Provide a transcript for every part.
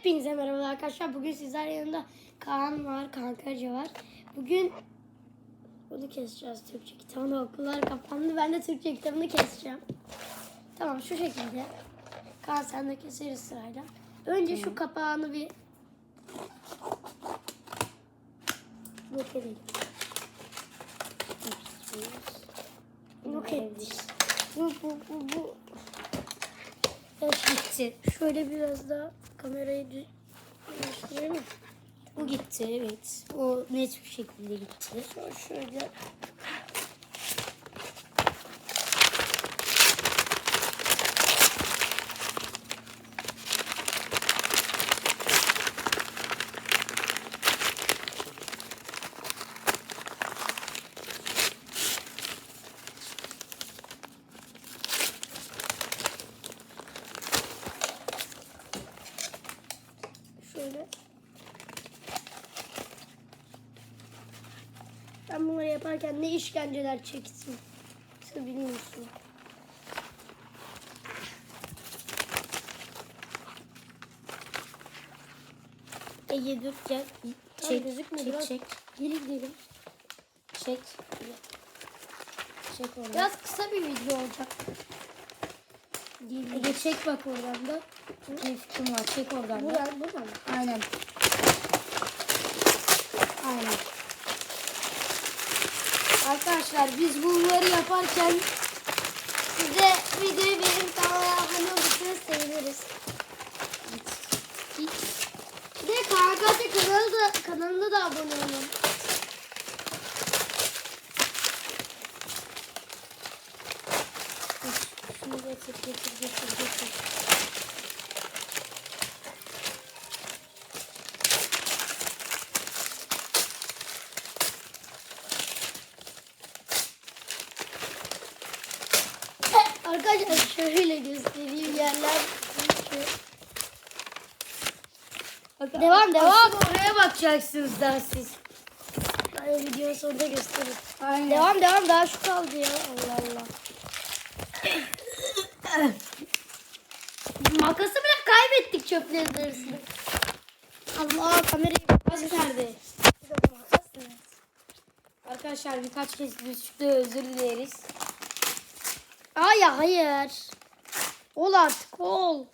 Hepinize merhaba arkadaşlar. Bugün sizler yanında Kaan var, Kankarca var. Bugün bunu keseceğiz. Türkçe kitabını okullar kapandı. Ben de Türkçe kitabını keseceğim. Tamam şu şekilde. Kaan sen de keseriz sırayla. Önce şu kapağını bir yok edelim. Yok ettik. Bu, bu, bu, bu. Evet gitti. Şöyle biraz daha kamerayı dü- değiştirelim. Bu gitti evet. O net bir şekilde gitti. Sonra şöyle ben bunları yaparken ne işkenceler çektim. Siz bilmiyorsun. Ege dur gel. Çek, gözükmedi. çek, Biraz çek. Geri gidelim. Çek. Çek oradan. Biraz kısa bir video olacak. Değil. Ege çek bak oradan da. Tevfikim var. Çek oradan da. Buradan, buradan. Aynen. Aynen. Arkadaşlar biz bunları yaparken size videoyu benim kanala abone olursanız seviniriz. Bir de KKT kanalı da, kanalına da abone olun. Şunu getir getir getir getir. Arkadaşlar şöyle göstereyim yerler. Devam devam. Oraya bakacaksınız daha siz. Ben videonun sonunda gösteririm. Aynen. Devam devam daha şu kaldı ya. Allah Allah. Makası bile kaybettik çöplerin arasında. Allah kamerayı Makas nerede? makas? Arkadaşlar birkaç kez düştü özür dileriz. Ay hayır. Ol artık ol.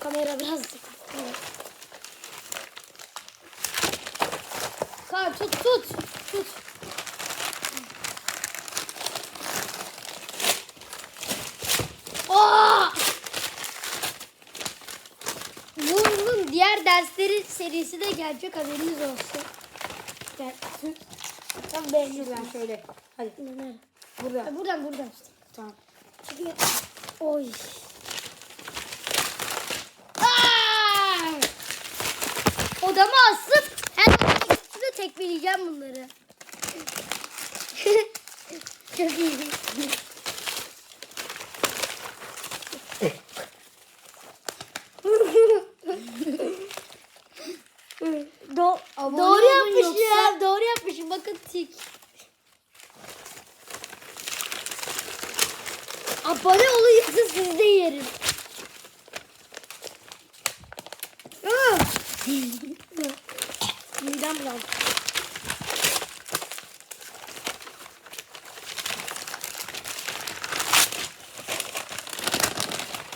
Kamera biraz Evet. Kar tut tut. Tut. Aa! Bunun diğer dersleri serisi de gelecek haberiniz olsun. Gel. Tam beğeniyorum. Şuradan şöyle. Hadi. Nerede? Burada. Ha, Buradan buradan Tamam. Çünkü oy. Aa! Odama asıp her üstüne tekmeleyeceğim bunları. Çok iyi. Do doğru olun yapmışım. yoksa- Doğru yapmışım. Bakın tik. Abone olun yoksa siz de yerim. Ah! Midem bulandı.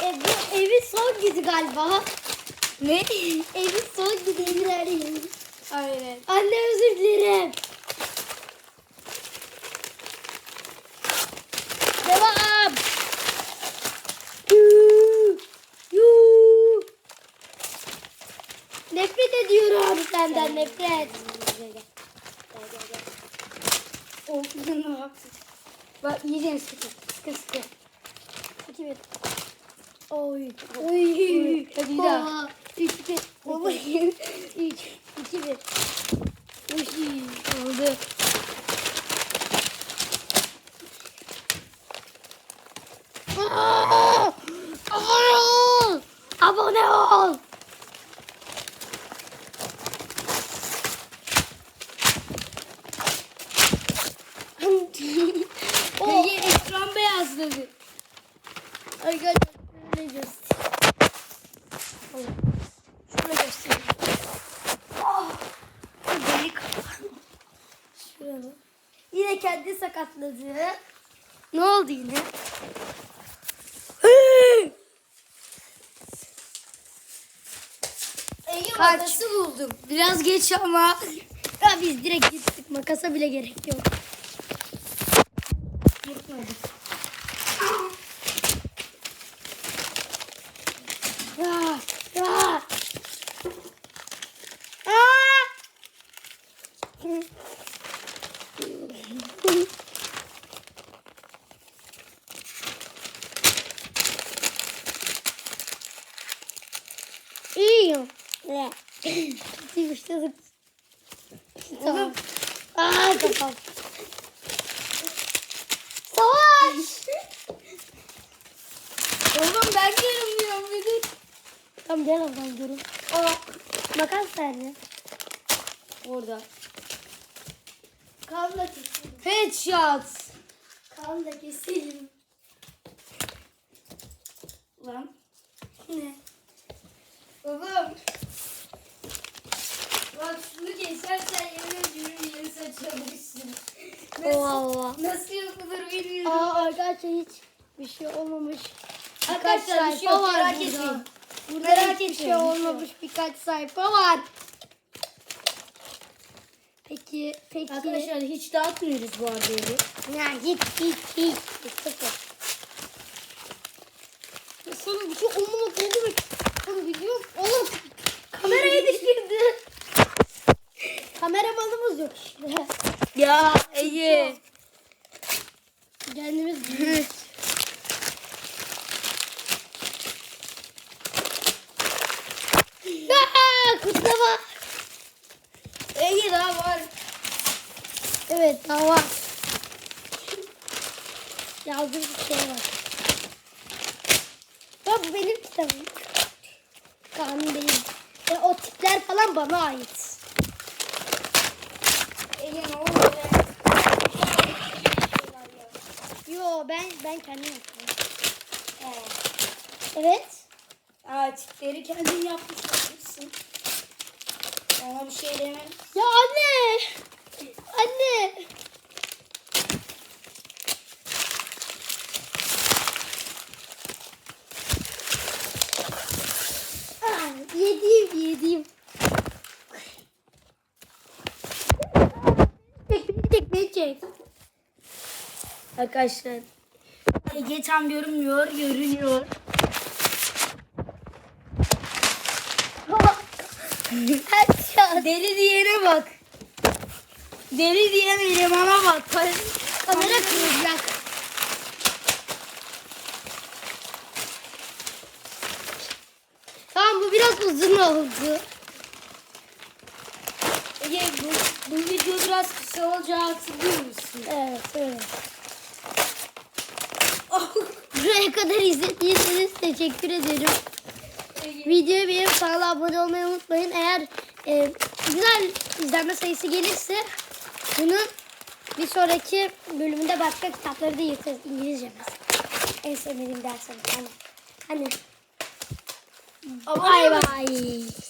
E, bu evin son gidi galiba. Ne? Evin son gidi Emir Aynen. Anne özür dilerim. Devam. Yuu, yuu. Nefret senden nefret. Gel gel. Gel gel gel. Oh, ne yaptın? Bak yiyeceğim sıkı. Sıkı sıkı. İki bir. Oy. Oy. Hadi bir daha. Üç bir. Oy. Üç. İki bir. Oy. Oldu. Abone ol. Abone ol. Arkadaşlar şöyle göstereyim. Şöyle göstereyim. Oh, ah, bu delik Şuraya Yine kendi sakatladı. Ne oldu yine? Kaç. Makası buldum. Biraz geç ama ya biz direkt gittik. Makasa bile gerek yok. Ne? Başladık. Tamam. Aa kafam. Savaş. Oğlum ben görünmüyorum dur. Tamam gel oradan durun. Aa, makas nerede? Orada. Kanla keselim. Headshot. Kanla keselim. Lan. Ne? Oğlum. Bak şunu kesersen yemin ediyorum yeni saçlamışsın. Oha oha. Nasıl yapılır bilmiyorum. Aa arkadaşlar hiç bir şey olmamış. Arkadaşlar bir şey yok merak burada. etmeyin. Burada Merak hiçbir etmeyin, şey bir şey olmamış birkaç sayfa var. Peki, peki. Arkadaşlar hiç dağıtmıyoruz bu evi. Ya hiç, hiç, hiç. Sıfır. Sana bir şey olmamak ne demek? Onu biliyor musun? Oğlum kameraya düşürdü. Kameramanımız yok işte. Ya Ege. Kendimiz. Aa, kutlama. Ege daha var. Evet daha var. Yazdığım bir şey var. Bu benim kitabım. Kanun benim. Ve o tipler falan bana ait. Ege ne oluyor be? Yo ben ben kendim yaptım. He. Evet. Aa tipleri kendin yapmış olmuşsun. Ona bir şey demem. Ya anne. Anne. Arkadaşlar. Ege tam görünmüyor, görünüyor. Deli diyene bak. Deli diyen elemana bak. Kamera kırılacak. Tamam bu biraz uzun oldu. Ege bu, bu video biraz kısa olacağı hatırlıyor musun? Evet evet. Oh. Buraya kadar izlediyseniz teşekkür ederim. Ege. Videoyu beğenip kanala abone olmayı unutmayın. Eğer e, güzel izlenme sayısı gelirse bunun bir sonraki bölümünde başka kitapları da yırtarız. İngilizce mesela. En sevmediğim derslerim. Hani. Hani. Olun. bay.